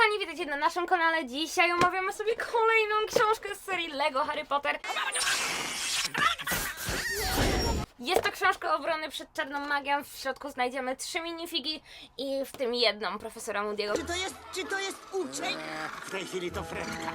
kochani, witajcie na naszym kanale. Dzisiaj omawiamy sobie kolejną książkę z serii LEGO Harry Potter. Jest to książka obrony przed czarną magią. W środku znajdziemy trzy minifigi i w tym jedną profesora Moody'ego, Czy to jest, czy to jest uczeń? W tej chwili to Fredka.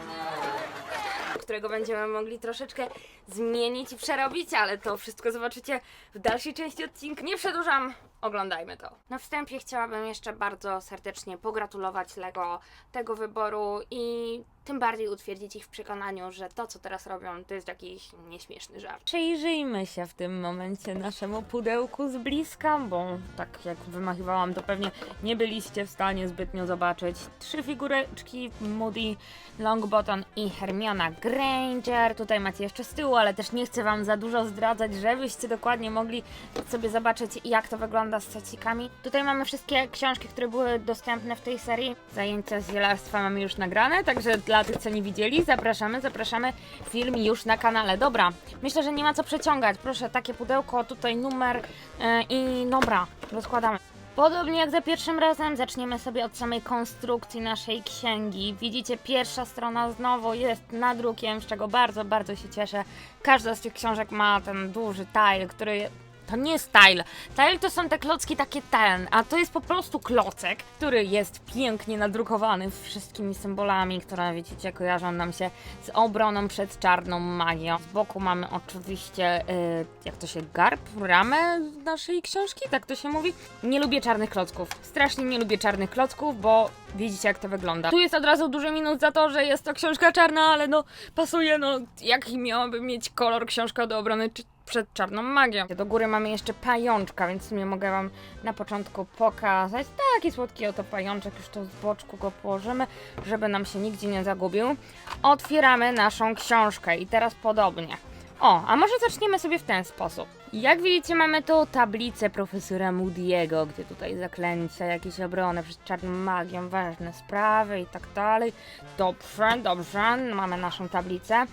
którego będziemy mogli troszeczkę zmienić i przerobić, ale to wszystko zobaczycie w dalszej części odcinka. Nie przedłużam, oglądajmy to. Na wstępie chciałabym jeszcze bardzo serdecznie pogratulować LEGO tego wyboru i tym bardziej utwierdzić ich w przekonaniu, że to, co teraz robią, to jest jakiś nieśmieszny żart. Przyjrzyjmy się w tym momencie naszemu pudełku z bliska, bo tak jak wymachiwałam, to pewnie nie byliście w stanie zbytnio zobaczyć. Trzy figureczki, Moody, Longbottom i Hermiona Granger. Tutaj macie jeszcze z tyłu, ale też nie chcę wam za dużo zdradzać, żebyście dokładnie mogli sobie zobaczyć, jak to wygląda z cecikami. Tutaj mamy wszystkie książki, które były dostępne w tej serii. Zajęcia z zielarstwa mamy już nagrane, także dla tych, co nie widzieli, zapraszamy, zapraszamy. Film już na kanale. Dobra, myślę, że nie ma co przeciągać. Proszę, takie pudełko, tutaj numer e, i dobra, rozkładamy. Podobnie jak za pierwszym razem, zaczniemy sobie od samej konstrukcji naszej księgi. Widzicie, pierwsza strona znowu jest nadrukiem, z czego bardzo, bardzo się cieszę. Każda z tych książek ma ten duży tile, który to nie jest tile. Tile to są te klocki takie ten, a to jest po prostu klocek, który jest pięknie nadrukowany wszystkimi symbolami, które widzicie kojarzą nam się z obroną przed czarną magią. Z boku mamy oczywiście, y, jak to się, garb, ramę naszej książki, tak to się mówi. Nie lubię czarnych klocków. Strasznie nie lubię czarnych klocków, bo widzicie jak to wygląda. Tu jest od razu duży minus za to, że jest to książka czarna, ale no pasuje, no jaki miałaby mieć kolor książka do obrony czy przed czarną magią. Do góry mamy jeszcze pajączka, więc w sumie mogę wam na początku pokazać. Taki słodki oto pajączek, już to z boczku go położymy, żeby nam się nigdzie nie zagubił. Otwieramy naszą książkę i teraz podobnie. O, a może zaczniemy sobie w ten sposób. Jak widzicie, mamy tu tablicę profesora Moody'ego, gdzie tutaj zaklęcia, jakieś obrony przed czarną magią, ważne sprawy i tak dalej. Dobrze, dobrze, mamy naszą tablicę.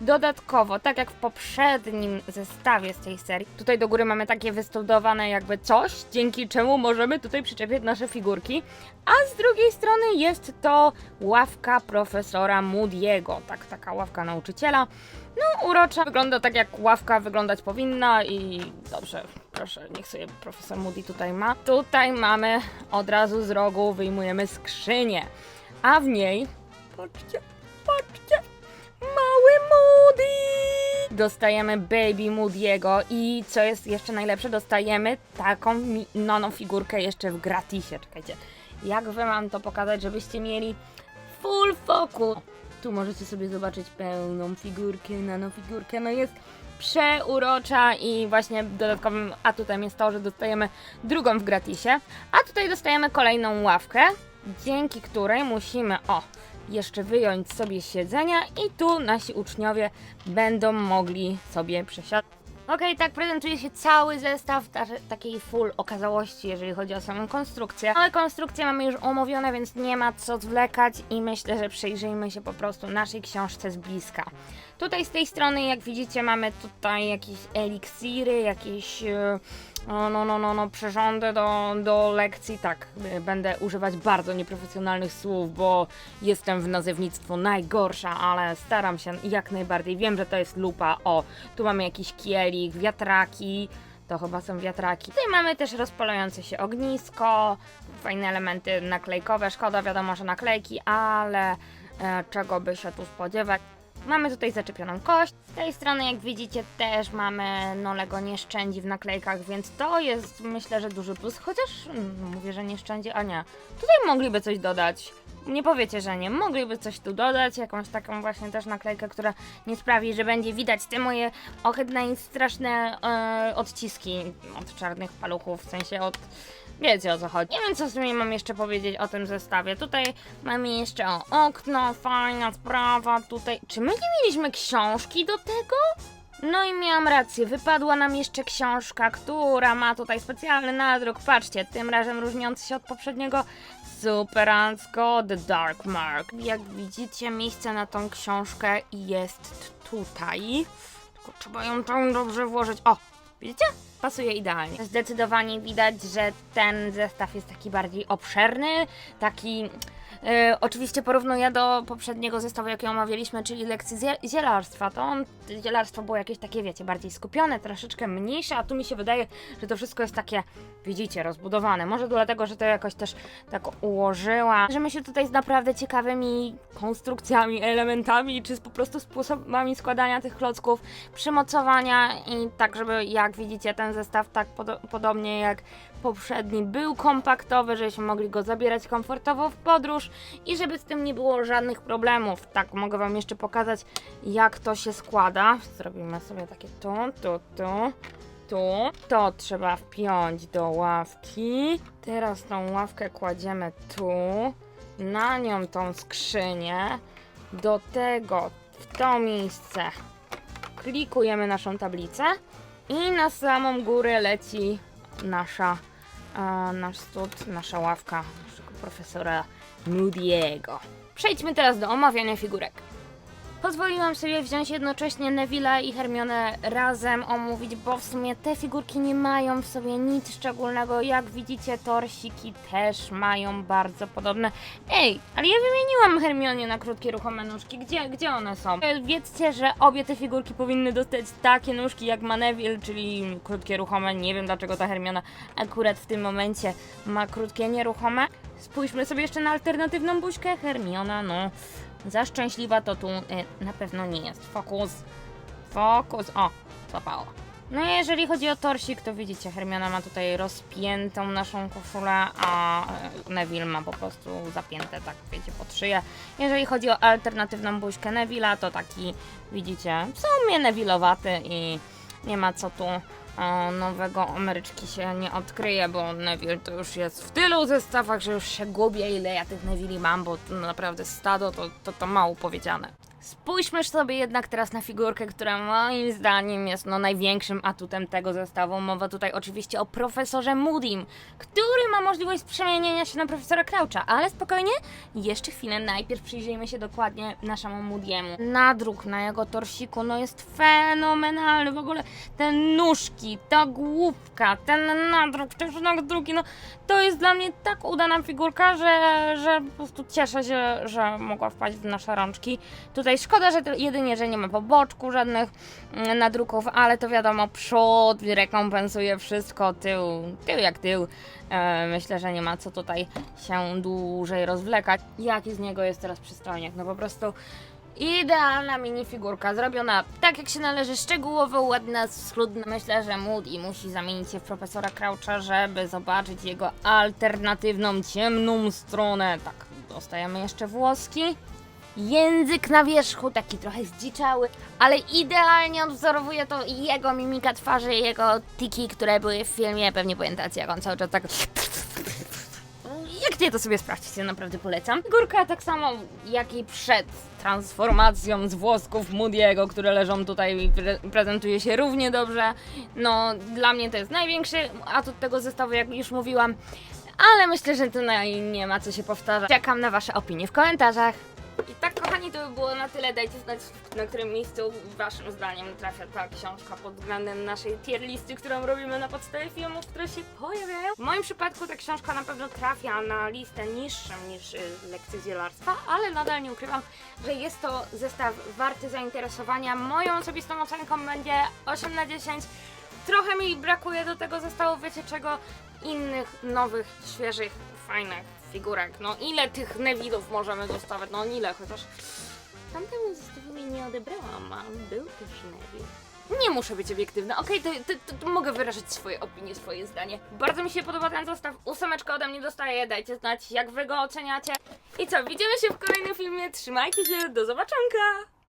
Dodatkowo, tak jak w poprzednim zestawie z tej serii, tutaj do góry mamy takie wystudowane jakby coś, dzięki czemu możemy tutaj przyczepiać nasze figurki, a z drugiej strony jest to ławka profesora Moody'ego, tak, taka ławka nauczyciela. No, urocza, wygląda tak jak ławka wyglądać powinna i dobrze, proszę, niech sobie profesor Moody tutaj ma. Tutaj mamy od razu z rogu, wyjmujemy skrzynię, a w niej, patrzcie, Dostajemy Baby Moody'ego i co jest jeszcze najlepsze, dostajemy taką mi- nanofigurkę jeszcze w gratisie. Czekajcie, jak wy mam to pokazać, żebyście mieli full focus. Tu możecie sobie zobaczyć pełną figurkę, nanofigurkę, no jest przeurocza i właśnie dodatkowym atutem jest to, że dostajemy drugą w gratisie, a tutaj dostajemy kolejną ławkę, dzięki której musimy, o, jeszcze wyjąć sobie siedzenia i tu nasi uczniowie będą mogli sobie przesiadać. Okej, tak prezentuje się cały zestaw ta, takiej full okazałości, jeżeli chodzi o samą konstrukcję. Ale konstrukcję mamy już omówione, więc nie ma co zwlekać i myślę, że przyjrzyjmy się po prostu naszej książce z bliska. Tutaj z tej strony, jak widzicie, mamy tutaj jakieś eliksiry, jakieś e, no, no, no, no, no przyrządy do, do lekcji. Tak, y, będę używać bardzo nieprofesjonalnych słów, bo jestem w nazewnictwu najgorsza, ale staram się jak najbardziej. Wiem, że to jest lupa. O, tu mamy jakiś kielich, wiatraki. To chyba są wiatraki. Tutaj mamy też rozpalające się ognisko, fajne elementy naklejkowe. Szkoda, wiadomo, że naklejki, ale e, czego by się tu spodziewać. Mamy tutaj zaczepioną kość. Z tej strony, jak widzicie, też mamy, no Lego nie szczędzi w naklejkach, więc to jest myślę, że duży plus. Chociaż mm, mówię, że nie szczędzi, a nie. Tutaj mogliby coś dodać. Nie powiecie, że nie. Mogliby coś tu dodać, jakąś taką właśnie też naklejkę, która nie sprawi, że będzie widać te moje ohydne i straszne e, odciski od czarnych paluchów, w sensie od Wiecie o co chodzi. Nie wiem, co w sumie mam jeszcze powiedzieć o tym zestawie. Tutaj mamy jeszcze o okno, fajna sprawa. Tutaj. Czy my nie mieliśmy książki do tego? No i miałam rację, wypadła nam jeszcze książka, która ma tutaj specjalny nadruk. Patrzcie, tym razem różniący się od poprzedniego. Superancko The Dark Mark. Jak widzicie, miejsce na tą książkę jest tutaj. Tylko trzeba ją tam dobrze włożyć. O, widzicie? Pasuje idealnie. Zdecydowanie widać, że ten zestaw jest taki bardziej obszerny, taki E, oczywiście porównuję do poprzedniego zestawu, jaki omawialiśmy, czyli lekcji zie- zielarstwa. To on, zielarstwo było jakieś takie, wiecie, bardziej skupione, troszeczkę mniejsze, a tu mi się wydaje, że to wszystko jest takie, widzicie, rozbudowane. Może dlatego, że to jakoś też tak ułożyła, że my się tutaj z naprawdę ciekawymi konstrukcjami, elementami, czy z po prostu sposobami składania tych klocków, przymocowania i tak, żeby jak widzicie ten zestaw tak podo- podobnie jak poprzedni był kompaktowy, żebyśmy mogli go zabierać komfortowo w podróż i żeby z tym nie było żadnych problemów. Tak, mogę Wam jeszcze pokazać jak to się składa. Zrobimy sobie takie tu, tu, tu, tu. To trzeba wpiąć do ławki. Teraz tą ławkę kładziemy tu. Na nią tą skrzynię. Do tego w to miejsce klikujemy naszą tablicę i na samą górę leci nasza, e, nasz stód, nasza ławka naszego profesora Moody'ego. Przejdźmy teraz do omawiania figurek. Pozwoliłam sobie wziąć jednocześnie Neville'a i Hermionę razem omówić, bo w sumie te figurki nie mają w sobie nic szczególnego. Jak widzicie, torsiki też mają bardzo podobne. Ej, ale ja wymieniłam Hermionie na krótkie ruchome nóżki. Gdzie, gdzie one są? E, Wiedzcie, że obie te figurki powinny dostać takie nóżki jak ma Neville, czyli krótkie ruchome. Nie wiem dlaczego ta Hermiona akurat w tym momencie ma krótkie nieruchome. Spójrzmy sobie jeszcze na alternatywną buźkę. Hermiona, no, za szczęśliwa to tu y, na pewno nie jest. Fokus. Fokus. O, złapało. No i jeżeli chodzi o torsik, to widzicie, Hermiona ma tutaj rozpiętą naszą koszulę, a y, Neville ma po prostu zapięte, tak wiecie, pod szyję. Jeżeli chodzi o alternatywną buźkę Neville'a, to taki, widzicie, w sumie Neville'owaty i nie ma co tu o, nowego Ameryczki się nie odkryje, bo Neville to już jest w tylu zestawach, że już się gubię, ile ja tych Neville mam, bo naprawdę stado to, to, to mało powiedziane. Spójrzmy sobie jednak teraz na figurkę, która moim zdaniem jest no największym atutem tego zestawu. Mowa tutaj oczywiście o profesorze Moody'm, który ma możliwość przemienienia się na profesora Croucha, ale spokojnie, jeszcze chwilę, najpierw przyjrzyjmy się dokładnie naszemu Moody'emu. Nadruk na jego torsiku, no jest fenomenalny, w ogóle te nóżki, ta główka, ten nadruk, te nadruki, no to jest dla mnie tak udana figurka, że, że po prostu cieszę się, że mogła wpaść w nasze rączki. Tutaj szkoda, że jedynie, że nie ma po boczku żadnych mm, nadruków, ale to wiadomo, przód rekompensuje wszystko, tył, tył jak tył. E, myślę, że nie ma co tutaj się dłużej rozwlekać. Jaki z niego jest teraz przystojniak? No po prostu idealna minifigurka, zrobiona tak jak się należy, szczegółowo, ładna, schludna. Myślę, że Moody musi zamienić się w profesora Croucha, żeby zobaczyć jego alternatywną, ciemną stronę. Tak, dostajemy jeszcze włoski. Język na wierzchu, taki trochę zdziczały, ale idealnie odwzorowuje to jego mimika twarzy, jego tiki, które były w filmie. Pewnie pamiętacie, jak on cały czas tak jak nie, to sobie sprawdźcie, naprawdę polecam. Górka tak samo jak i przed transformacją z włosków Moody'ego, które leżą tutaj i pre prezentuje się równie dobrze. No, dla mnie to jest największy atut tego zestawu, jak już mówiłam. Ale myślę, że tutaj nie ma co się powtarzać. Czekam na Wasze opinie w komentarzach. I tak, kochani, to by było na tyle. Dajcie znać, na którym miejscu Waszym zdaniem trafia ta książka pod względem naszej tier listy, którą robimy na podstawie filmów, które się pojawiają. W moim przypadku ta książka na pewno trafia na listę niższą niż y, lekcje zielarstwa, ale nadal nie ukrywam, że jest to zestaw warty zainteresowania. Moją osobistą ocenką będzie 8 na 10. Trochę mi brakuje do tego zestawu, wiecie czego? Innych, nowych, świeżych, fajnych figurek. No ile tych Neville'ów możemy dostawać? No ile, chociaż tamtemu zestawowi nie odebrałam, a był też Neville. Nie muszę być obiektywna, okej, to, to, to, to mogę wyrazić swoje opinie, swoje zdanie. Bardzo mi się podoba ten zestaw, ósemeczkę ode mnie dostaje, dajcie znać jak wy go oceniacie. I co, widzimy się w kolejnym filmie, trzymajcie się, do zobaczonka!